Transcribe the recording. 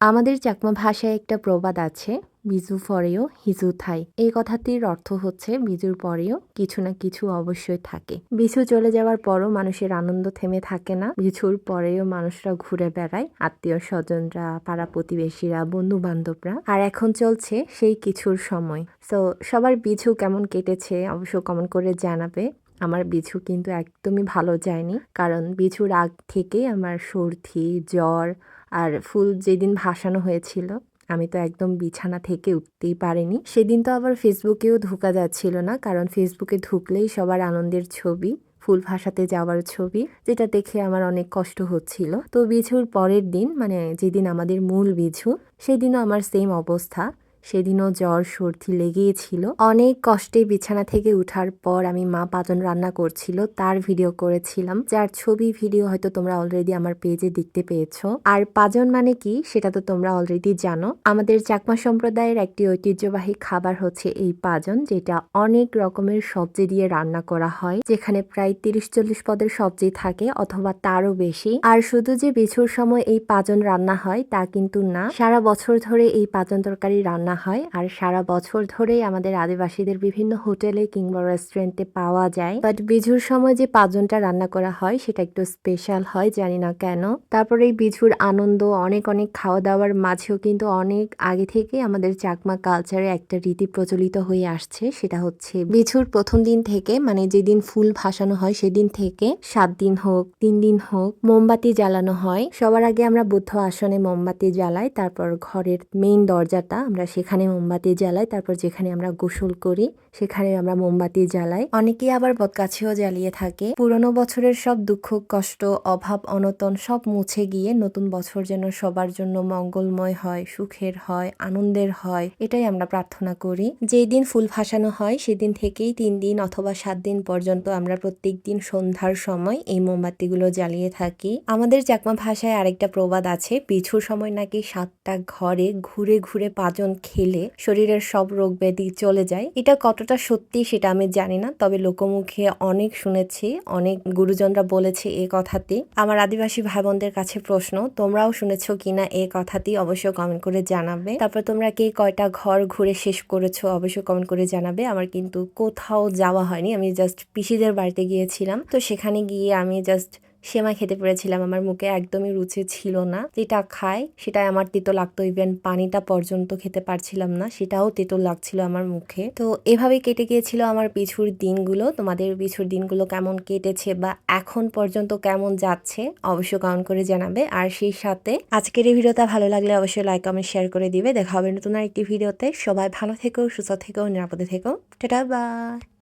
আমাদের চাকমা ভাষায় একটা প্রবাদ আছে, বিজু পরেও হিজু থাই। এই কথাটির অর্থ হচ্ছে, বিজুর পরেও কিছু না কিছু অবশ্যই থাকে। বিছু চলে যাওয়ার পরও মানুষের আনন্দ থেমে থাকে না। বিছুর পরেও মানুষরা ঘুরে বেড়ায় আত্মীয় স্বজনরা পাড়া প্রতিবেশীরা বন্ধু বান্ধবরা আর এখন চলছে সেই কিছুর সময়। তো সবার বিছু কেমন কেটেছে, অবশ্য কমেন্ট করে জানাবে। আমার বিছু কিন্তু একদমই ভালো যায়নি। কারণ বিছুর আগ থেকেই আমার সর্দি, জ্বর আর ফুল যেদিন ভাসানো হয়েছিল, আমি তো একদম বিছানা থেকে উঠতেই পারিনি। সেদিন তো আবার ফেসবুকেও ঢোকা যাচ্ছিল না, কারণ ফেসবুকে ঢুকলেই সবার আনন্দের ছবি, ফুল ভাসাতে যাওয়ার ছবি, যেটা দেখে আমার অনেক কষ্ট হচ্ছিল। তো বিছুর পরের দিন মানে যেদিন আমাদের মূল বিছু, সেদিনও আমার সেম অবস্থা। সেদিনও জ্বর, সর্দি লেগেছিল অনেক কষ্টে বিছানা থেকে উঠার পর আমি মা পাজন রান্না করছিল, তার ভিডিও করেছিলাম। যার ছবি ভিডিও হয়তো তোমরা অলরেডি আমার পেজে দেখতে পেয়েছ। আর পাজন মানে কি, সেটা তো তোমরা অলরেডি জানো। আমাদের চাকমা সম্প্রদায়ের একটি ঐতিহ্যবাহী খাবার হচ্ছে এই পাজন, যেটা অনেক রকমের সবজি দিয়ে রান্না করা হয়, যেখানে প্রায় তিরিশ চল্লিশ পদের সবজি থাকে অথবা তারও বেশি। আর শুধু যে বিছুর সময় এই পাজন রান্না হয় তা কিন্তু না, সারা বছর ধরে এই পাজন তরকারি রান্না হয়। আর সারা বছর ধরেই আমাদের আদিবাসীদের বিভিন্ন হোটেলে কিংবা রেস্টুরেন্টে পাওয়া যায়। বাট বিঝুর সময় যে পাঁচজনটা রান্না করা হয়, সেটা একটু স্পেশাল হয়, জানি না কেন। তারপরে এই বিঝুর আনন্দ, অনেক অনেক খাওয়া দাওয়ার মাঝেও কিন্তু অনেক আগে থেকে আমাদের চাকমা কালচারে একটা রীতি প্রচলিত হয়ে আসছে, সেটা হচ্ছে বিঝুর প্রথম দিন থেকে মানে যেদিন ফুল ভাসানো হয় সেদিন থেকে সাত দিন হোক, তিন দিন হোক, মোমবাতি জ্বালানো হয়। সবার আগে আমরা বুদ্ধ আসনে মোমবাতি জ্বালাই, তারপর ঘরের মেইন দরজাটা আমরা সেখানে মোমবাতি জ্বালাই, তারপর যেখানে আমরা গোসল করি, সেখানে আমরা মোমবাতি জ্বালাই। অনেকেই আবার বদগাছেও জ্বালিয়ে থাকে। পুরনো বছরের সব দুঃখ, কষ্ট, অভাব অনতন সব মুছে গিয়ে নতুন বছর যেন সবার জন্য মঙ্গলময় হয়, সুখের হয়, আনন্দের হয়, এটাই আমরা প্রার্থনা করি। যেই দিন ফুল ভাসানো হয়, সেদিন থেকেই তিন দিন অথবা সাত দিন পর্যন্ত আমরা প্রত্যেক দিন সন্ধ্যার সময় এই মোমবাতিগুলো জ্বালিয়ে থাকি। আমাদের চাকমা ভাষায় আরেকটা প্রবাদ আছে পিছুর সময় নাকি সাতটা ঘরে ঘুরে ঘুরে পাঁচজন খেলে শরীরের সব রোগ ব্যাধি চলে যায়। এটা কতটা সত্যি সেটা আমি জানি না, তবে লোকমুখে অনেক শুনেছি, অনেক গুরুজনরা বলেছে এ কথাটি। আমার আদিবাসী ভাই বোনদের কাছে প্রশ্ন, তোমরাও শুনেছো কিনা এ কথাটি অবশ্যই কমেন্ট করে জানাবে। তারপর তোমরা কে কয়টা ঘর ঘুরে শেষ করেছ অবশ্যই কমেন্ট করে জানাবে। আমার কিন্তু কোথাও যাওয়া হয়নি, আমি জাস্ট পিসিদের বাড়িতে গিয়েছিলাম। তো সেখানে গিয়ে আমি জাস্ট সেমাই খেতে পেরেছিলাম। আমার মুখে একদমই রুচি ছিল না। যেটা খাই, সেটাই আমার তেতো লাগতো। ইভেন পানিটা পর্যন্ত খেতে পারছিলাম না, সেটাও তেতো লাগছিল আমার মুখে। তো এভাবেই কেটে গিয়েছিল আমার পিছুর দিনগুলো। তোমাদের পিছুর দিনগুলো কেমন কেটেছে বা এখন পর্যন্ত কেমন যাচ্ছে, অবশ্য কমেন্ট করে জানাবে। আর সেই সাথে আজকের এই ভিডিওটা ভালো লাগলে অবশ্যই লাইক কমেন্ট শেয়ার করে দিবে। দেখা হবে নতুন একটি ভিডিওতে। সবাই ভালো থেকো, সুস্থ থেকো, নিরাপদে থেকো। Tata bye